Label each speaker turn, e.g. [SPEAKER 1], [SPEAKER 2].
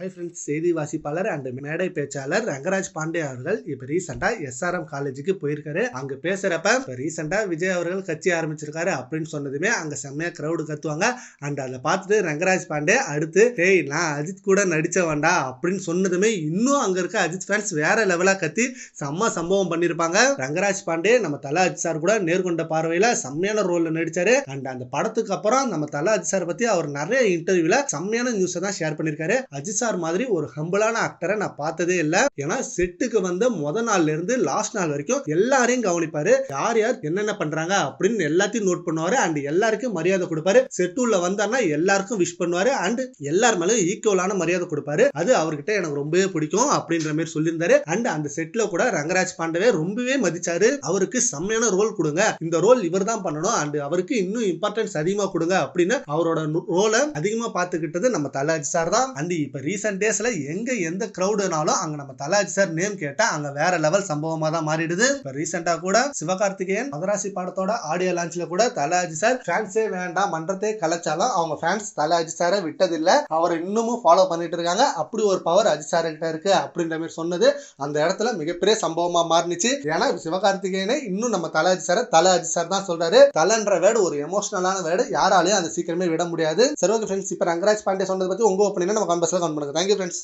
[SPEAKER 1] Hi friends செய்தி வாசிப்பாளர் and மேடை பேச்சாளர் ரங்கராஜ் பாண்டே அவர்கள் இப்போ ரீசெண்டாக எஸ்ஆர்எம் காலேஜுக்கு போயிருக்காரு. அங்கே பேசுகிறப்ப இப்போ ரீசெண்டாக விஜய் அவர்கள் கட்சி ஆரம்பிச்சிருக்காரு அப்படின்னு சொன்னதுமே அங்கே செம்மையாக க்ரௌடு கத்துவாங்க. அண்ட் அதை பார்த்துட்டு ரங்கராஜ் பாண்டே அடுத்து டேய் நான் அஜித் கூட நடிச்ச வேண்டா அப்படின்னு சொன்னதுமே இன்னும் அங்கே இருக்க அஜித் ஃபேன்ஸ் வேற லெவலாக கத்தி செம்ம சம்பவம் பண்ணியிருப்பாங்க ரங்கராஜ் பாண்டே நம்ம தலா அஜித் சார் கூட நேர்கொண்ட பார்வையில் செம்மையான ரோலில் நடிச்சாரு. அண்ட் அந்த படத்துக்கு அப்புறம் நம்ம தலா அஜித் சார் பற்றி அவர் நிறைய இன்டர்வியூல செம்மையான நியூஸை தான் ஷேர் பண்ணியிருக்காரு அஜித் சார் மாதிரி ஒரு ஹம்பிளான ஆக்டரை நான் பார்த்ததே இல்லை. ஏன்னா செட்டுக்கு வந்த முத நாள்ல இருந்து லாஸ்ட் நாள் வரைக்கும் எல்லாரையும் கவனிப்பாரு. யார் யார் என்னென்ன பண்றாங்க அப்படின்னு எல்லாத்தையும் நோட் பண்ணுவாரு. அண்ட் எல்லாருக்கும் மரியாதை கொடுப்பாரு. செட்டுள்ள வந்தாருன்னா எல்லாருக்கும் விஷ் பண்ணுவாரு. அண்ட் எல்லார் மேலும் ஈக்குவலான மரியாதை கொடுப்பாரு. அது அவர்கிட்ட எனக்கு ரொம்பவே பிடிக்கும் அப்படின்ற மாதிரி சொல்லியிருந்தாரு. அண்ட் அந்த செட்ல கூட ரங்கராஜ் பாண்டவே ரொம்பவே மதிச்சாரு. அவருக்கு செம்மையான ரோல் கொடுங்க. இந்த ரோல் இவர் தான் பண்ணணும். அண்ட் அவருக்கு இன்னும் இம்பார்ட்டன்ஸ் அதிகமா கொடுங்க அப்படின்னு அவரோட ரோலை அதிகமா பார்த்துக்கிட்டது நம்ம தலாஜி சார் தான். அண்ட் இப்ப ரீசெண்ட் டேஸில் எங்கே எந்த க்ரௌடுனாலும் அங்கே நம்ம தலாஜி சார் நேம் கேட்டால் அங்கே வேற லெவல் சம்பவமாக தான் மாறிடுது. இப்போ ரீசெண்டாக கூட சிவகார்த்திகேயன் மதராசி படத்தோட ஆடியோ லான்ச்சில் கூட தலாஜி சார் ஃபேன்ஸே வேண்டாம் மன்றத்தை கலைச்சாலும் அவங்க ஃபேன்ஸ் தலாஜி சாரை விட்டதில்லை. அவரை இன்னமும் ஃபாலோ பண்ணிட்டு இருக்காங்க. அப்படி ஒரு பவர் அஜித் சார் கிட்ட இருக்கு அப்படின்ற மாதிரி சொன்னது அந்த இடத்துல மிகப்பெரிய சம்பவமாக மாறினுச்சு. ஏன்னா சிவகார்த்திகேயனை இன்னும் நம்ம தலாஜி சாரை தலாஜி சார் தான் சொல்றாரு. தலன்ற வேர்டு ஒரு எமோஷனலான வேர்டு. யாராலையும் அதை சீக்கிரமே விட முடியாது. சரி ஓகே ஃப்ரெண்ட்ஸ் இப்போ ரங்கராஜ் பாண்டே சொன்னதை பற்றி உங்க ஒப்பீனியன் நம்ம கான்பஸ்ல கவுண்ட் பண்ணுங்க தேங்க்யூ ஃப்ரெண்ட்ஸ்